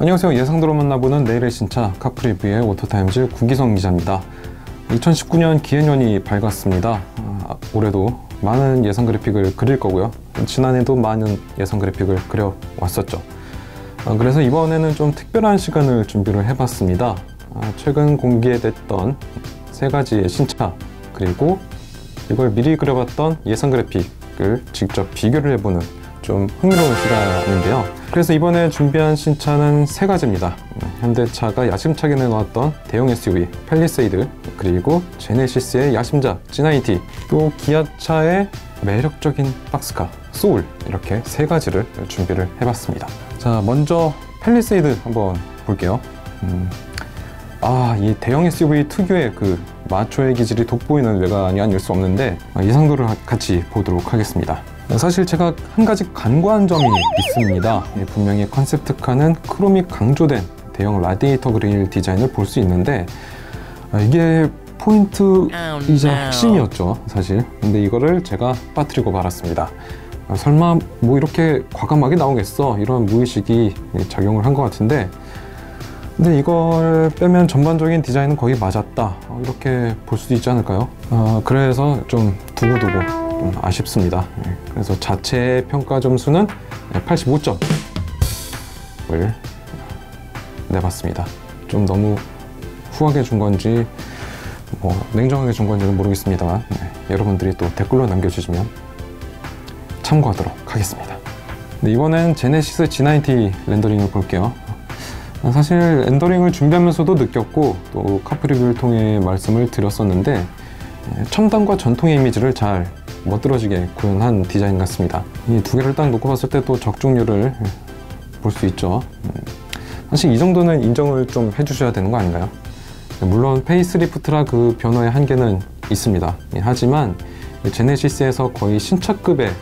안녕하세요. 예상대로 만나보는 내일의 신차 카프리뷰의 오토타임즈 구기성 기자입니다. 2019년 기해년이 밝았습니다. 아, 올해도 많은 예상 그래픽을 그릴 거고요. 지난해도 많은 예상 그래픽을 그려왔었죠. 아, 그래서 이번에는 좀 특별한 시간을 준비를 해봤습니다. 아, 최근 공개됐던 세 가지의 신차 그리고 이걸 미리 그려봤던 예상 그래픽을 직접 비교를 해보는 좀 흥미로운 시간인데요. 그래서 이번에 준비한 신차는 세 가지입니다. 음, 현대차가 야심차게 내놓았던 대형 SUV 펠리세이드 그리고 제네시스의 야심작 G90 또 기아차의 매력적인 박스카 소울 이렇게 세 가지를 준비를 해봤습니다. 자 먼저 펠리세이드 한번 볼게요. 음, 아, 이 대형 SUV 특유의 그 마초의 기질이 돋보이는 외관이 아닐 수 없는데 아, 예상도를 같이 보도록 하겠습니다. 사실 제가 한 가지 간과한 점이 있습니다. 예, 분명히 컨셉트카는 크롬이 강조된 대형 라디에이터 그릴 디자인을 볼 수 있는데 아, 이게 포인트이자 핵심이었죠, 사실. 근데 이거를 제가 빠뜨리고 말았습니다. 아, 설마 뭐 이렇게 과감하게 나오겠어? 이런 무의식이 작용을 한 것 같은데 근데 이걸 빼면 전반적인 디자인은 거의 맞았다 이렇게 볼 수도 있지 않을까요? 어, 그래서 좀 두고두고 좀 아쉽습니다. 네, 그래서 자체 평가 점수는 85점을 내봤습니다. 좀 너무 후하게 준 건지 뭐 냉정하게 준 건지는 모르겠습니다만 네, 여러분들이 또 댓글로 남겨주시면 참고하도록 하겠습니다. 네, 이번엔 제네시스 G90 렌더링을 볼게요. 사실 렌더링을 준비하면서도 느꼈고 또 카프리뷰를 통해 말씀을 드렸었는데 예, 첨단과 전통의 이미지를 잘 멋들어지게 구현한 디자인 같습니다 이 두 개를 딱 놓고 봤을 때 또 적중률을 볼 수 있죠 음, 사실 이 정도는 인정을 좀 해주셔야 되는 거 아닌가요? 물론 페이스리프트라 그 변화의 한계는 있습니다 예, 하지만 제네시스에서 거의 신차급의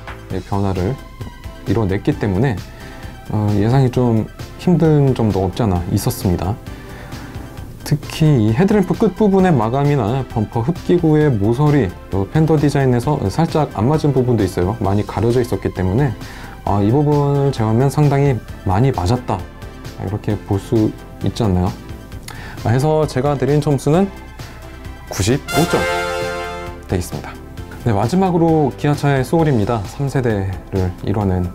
변화를 이뤄냈기 때문에 어, 예상이 좀 힘든 점도 없잖아 있었습니다. 특히 이 헤드램프 끝부분의 마감이나 범퍼 흡기구의 모서리, 또 팬더 디자인에서 살짝 안 맞은 부분도 있어요. 많이 가려져 있었기 때문에 아, 이 부분을 제외하면 상당히 많이 맞았다. 이렇게 볼 수 있지 않나요? 아, 해서 제가 드린 점수는 95점 되겠습니다. 네, 마지막으로 기아차의 소울입니다. 3세대를 이뤄낸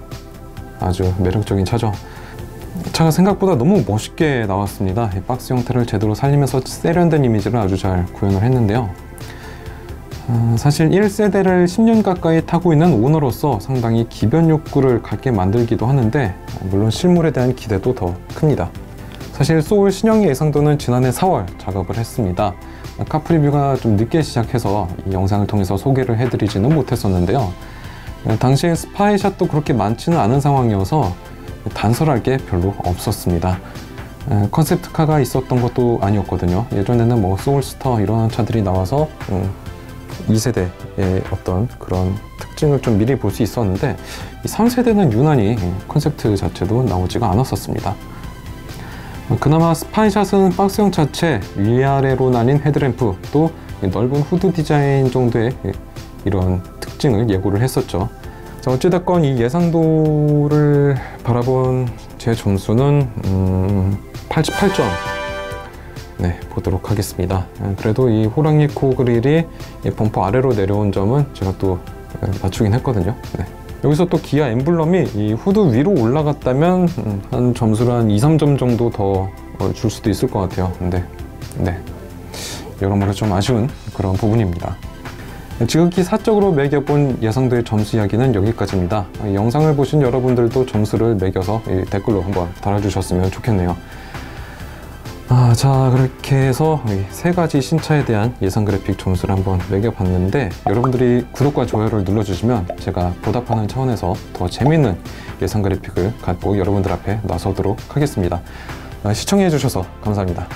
아주 매력적인 차죠. 차가 생각보다 너무 멋있게 나왔습니다. 박스 형태를 제대로 살리면서 세련된 이미지를 아주 잘 구현을 했는데요. 어, 사실 1세대를 10년 가까이 타고 있는 오너로서 상당히 기변 욕구를 갖게 만들기도 하는데 물론 실물에 대한 기대도 더 큽니다. 사실 소울 신형 예상도는 지난해 4월 작업을 했습니다. 카프리뷰가 좀 늦게 시작해서 이 영상을 통해서 소개를 해드리지는 못했었는데요. 당시에 스파이샷도 그렇게 많지는 않은 상황이어서 단설할 게 별로 없었습니다. 컨셉트카가 있었던 것도 아니었거든요. 예전에는 뭐 소울스터 이런 차들이 나와서 음, 2세대의 어떤 그런 특징을 좀 미리 볼 수 있었는데 이 3세대는 유난히 컨셉트 자체도 나오지가 않았었습니다. 그나마 스파이샷은 박스형 자체 위아래로 나뉜 헤드램프 또 넓은 후드 디자인 정도의 이런 특징을 예고를 했었죠. 자, 어찌됐건 이 예상도를 바라본 제 점수는 음, 88점 네, 보도록 하겠습니다. 아, 그래도 이 호랑이 코 그릴이 범퍼 아래로 내려온 점은 제가 또 맞추긴 했거든요. 네. 여기서 또 기아 엠블럼이 이 후드 위로 올라갔다면 음, 한 점수를 한 2, 3점 정도 더줄 어, 수도 있을 것 같아요. 근데 네, 여러모로 좀 아쉬운 그런 부분입니다. 지극히 사적으로 매겨본 예상도의 점수 이야기는 여기까지입니다. 영상을 보신 여러분들도 점수를 매겨서 댓글로 한번 달아주셨으면 좋겠네요. 아, 자 그렇게 해서 세 가지 신차에 대한 예상 그래픽 점수를 한번 매겨봤는데 여러분들이 구독과 좋아요를 눌러주시면 제가 보답하는 차원에서 더 재밌는 예상 그래픽을 갖고 여러분들 앞에 나서도록 하겠습니다. 아, 시청해주셔서 감사합니다.